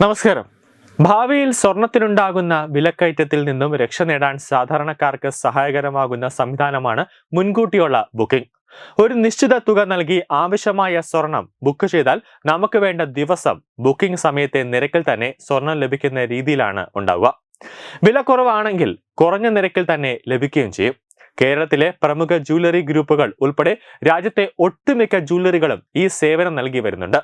നമസ്കാരം. ഭാവിയിൽ സ്വർണത്തിനുണ്ടാകുന്ന വിലക്കയറ്റത്തിൽ നിന്നും രക്ഷ നേടാൻ സാധാരണക്കാർക്ക് സഹായകരമാകുന്ന സംവിധാനമാണ് മുൻകൂട്ടിയുള്ള ബുക്കിംഗ്. ഒരു നിശ്ചിത തുക നൽകി ആവശ്യമായ സ്വർണം ബുക്ക് ചെയ്താൽ നമുക്ക് വേണ്ട ദിവസം ബുക്കിംഗ് സമയത്തെ നിരക്കിൽ തന്നെ സ്വർണം ലഭിക്കുന്ന രീതിയിലാണ് ഉണ്ടാവുക. വില കുറവാണെങ്കിൽ കുറഞ്ഞ നിരക്കിൽ തന്നെ ലഭിക്കുകയും ചെയ്യും. കേരളത്തിലെ പ്രമുഖ ജ്വല്ലറി ഗ്രൂപ്പുകൾ ഉൾപ്പെടെ രാജ്യത്തെ ഒട്ടുമിക്ക ജ്വല്ലറികളും ഈ സേവനം നൽകി വരുന്നുണ്ട്.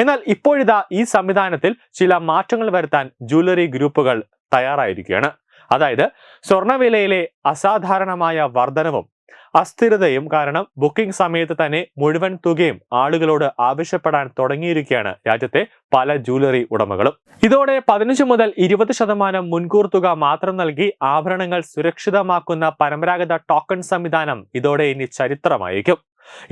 എന്നാൽ ഇപ്പോഴിതാ ഈ സംവിധാനത്തിൽ ചില മാറ്റങ്ങൾ വരുത്താൻ ജ്വല്ലറി ഗ്രൂപ്പുകൾ തയ്യാറായിരിക്കുകയാണ്. അതായത് സ്വർണവിലയിലെ അസാധാരണമായ വർധനവും അസ്ഥിരതയും കാരണം ബുക്കിംഗ് സമയത്ത് തന്നെ മുഴുവൻ തുകയും ആളുകളോട് ആവശ്യപ്പെടാൻ തുടങ്ങിയിരിക്കുകയാണ് രാജ്യത്തെ പല ജ്വല്ലറി ഉടമകളും. ഇതോടെ പതിനഞ്ച് മുതൽ ഇരുപത് ശതമാനം മുൻകൂർ തുക മാത്രം നൽകി ആഭരണങ്ങൾ സുരക്ഷിതമാക്കുന്ന പരമ്പരാഗത ടോക്കൺ സംവിധാനം ഇതോടെ ഇനി ചരിത്രമായിരിക്കും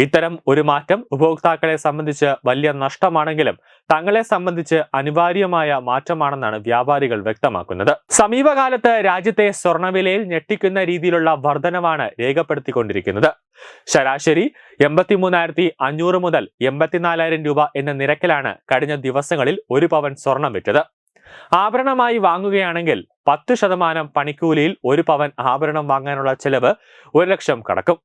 ഇത്തരം ഒരു മാറ്റം ഉപഭോക്താക്കളെ സംബന്ധിച്ച് വലിയ നഷ്ടമാണെങ്കിലും തങ്ങളെ സംബന്ധിച്ച് അനിവാര്യമായ മാറ്റമാണെന്നാണ് വ്യാപാരികൾ വ്യക്തമാക്കുന്നത്. സമീപകാലത്ത് രാജ്യത്തെ സ്വർണവിലയിൽ ഞെട്ടിക്കുന്ന രീതിയിലുള്ള വർധനവാണ് രേഖപ്പെടുത്തിക്കൊണ്ടിരിക്കുന്നത്. ശരാശരി എൺപത്തിമൂന്നായിരത്തി അഞ്ഞൂറ് മുതൽ എൺപത്തിനാലായിരം രൂപ എന്ന നിരക്കിലാണ് കഴിഞ്ഞ ദിവസങ്ങളിൽ ഒരു പവൻ സ്വർണം വിറ്റത്. ആഭരണമായി വാങ്ങുകയാണെങ്കിൽ പത്ത് ശതമാനം പണിക്കൂലിയിൽ ഒരു പവൻ ആഭരണം വാങ്ങാനുള്ള ചെലവ് ഒരു ലക്ഷം കടക്കും.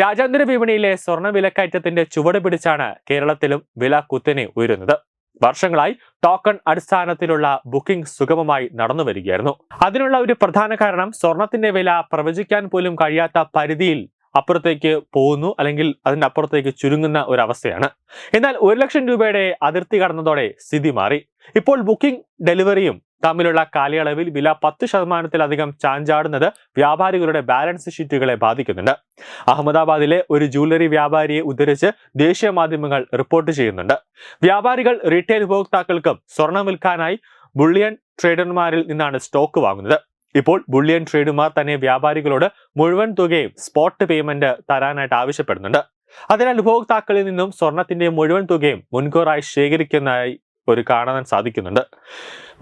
രാജ്യാന്തര വിപണിയിലെ സ്വർണ വിലക്കയറ്റത്തിന്റെ ചുവട് പിടിച്ചാണ് കേരളത്തിലും വില കുത്തനെ ഉയരുന്നത്. വർഷങ്ങളായി ടോക്കൺ അടിസ്ഥാനത്തിലുള്ള ബുക്കിംഗ് സുഗമമായി നടന്നു വരികയായിരുന്നു. അതിനുള്ള ഒരു പ്രധാന കാരണം സ്വർണത്തിന്റെ വില പ്രവചിക്കാൻ പോലും കഴിയാത്ത പരിധിയിൽ അപ്പുറത്തേക്ക് പോകുന്നു അല്ലെങ്കിൽ അതിനപ്പുറത്തേക്ക് ചുരുങ്ങുന്ന ഒരു അവസ്ഥയാണ് എന്നാൽ ഒരു ലക്ഷം രൂപയുടെ അതിർത്തി കടന്നതോടെ സ്ഥിതി മാറി. ഇപ്പോൾ ബുക്കിംഗ് ഡെലിവറിയും തമ്മിലുള്ള കാലയളവിൽ വില പത്ത് ശതമാനത്തിലധികം ചാഞ്ചാടുന്നത് വ്യാപാരികളുടെ ബാലൻസ് ഷീറ്റുകളെ ബാധിക്കുന്നുണ്ട്. അഹമ്മദാബാദിലെ ഒരു ജ്വല്ലറി വ്യാപാരിയെ ഉദ്ധരിച്ച് ദേശീയ മാധ്യമങ്ങൾ റിപ്പോർട്ട് ചെയ്യുന്നുണ്ട്. വ്യാപാരികൾ റീറ്റെയിൽ ഉപഭോക്താക്കൾക്കും സ്വർണം വിൽക്കാനായി ബുള്ളിയൻ ട്രേഡർമാരിൽ നിന്നാണ് സ്റ്റോക്ക് വാങ്ങുന്നത്. ഇപ്പോൾ ബുള്ളിയൻ ട്രേഡർമാർ തന്നെ വ്യാപാരികളോട് മുഴുവൻ തുകയും സ്പോട്ട് പേയ്മെന്റ് തരാനായിട്ട് ആവശ്യപ്പെടുന്നുണ്ട്. അതിനാൽ ഉപഭോക്താക്കളിൽ നിന്നും സ്വർണത്തിന്റെ മുഴുവൻ തുകയും മുൻകൂറായി ശേഖരിക്കുന്നതായി ഒരു കാണാൻ സാധിക്കുന്നുണ്ട്.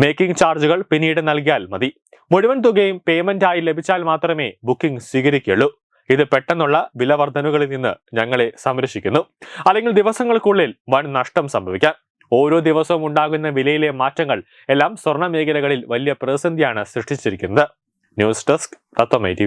മേക്കിംഗ് ചാർജുകൾ പിന്നീട് നൽകിയാൽ മതി. മുഴുവൻ തുകയും പേയ്മെന്റ് ആയി ലഭിച്ചാൽ മാത്രമേ ബുക്കിംഗ് സ്വീകരിക്കുകയുള്ളൂ. ഇത് പെട്ടെന്നുള്ള വില വർധനകളിൽ നിന്ന് ഞങ്ങളെ സംരക്ഷിക്കുന്നു. അല്ലെങ്കിൽ ദിവസങ്ങൾക്കുള്ളിൽ വൻ നഷ്ടം സംഭവിക്കാം. ഓരോ ദിവസവും ഉണ്ടാകുന്ന വിലയിലെ മാറ്റങ്ങൾ എല്ലാം സ്വർണ മേഖലകളിൽ വലിയ പ്രതിസന്ധിയാണ് സൃഷ്ടിച്ചിരിക്കുന്നത്. ന്യൂസ് ഡെസ്ക് തത്വമൈ ടി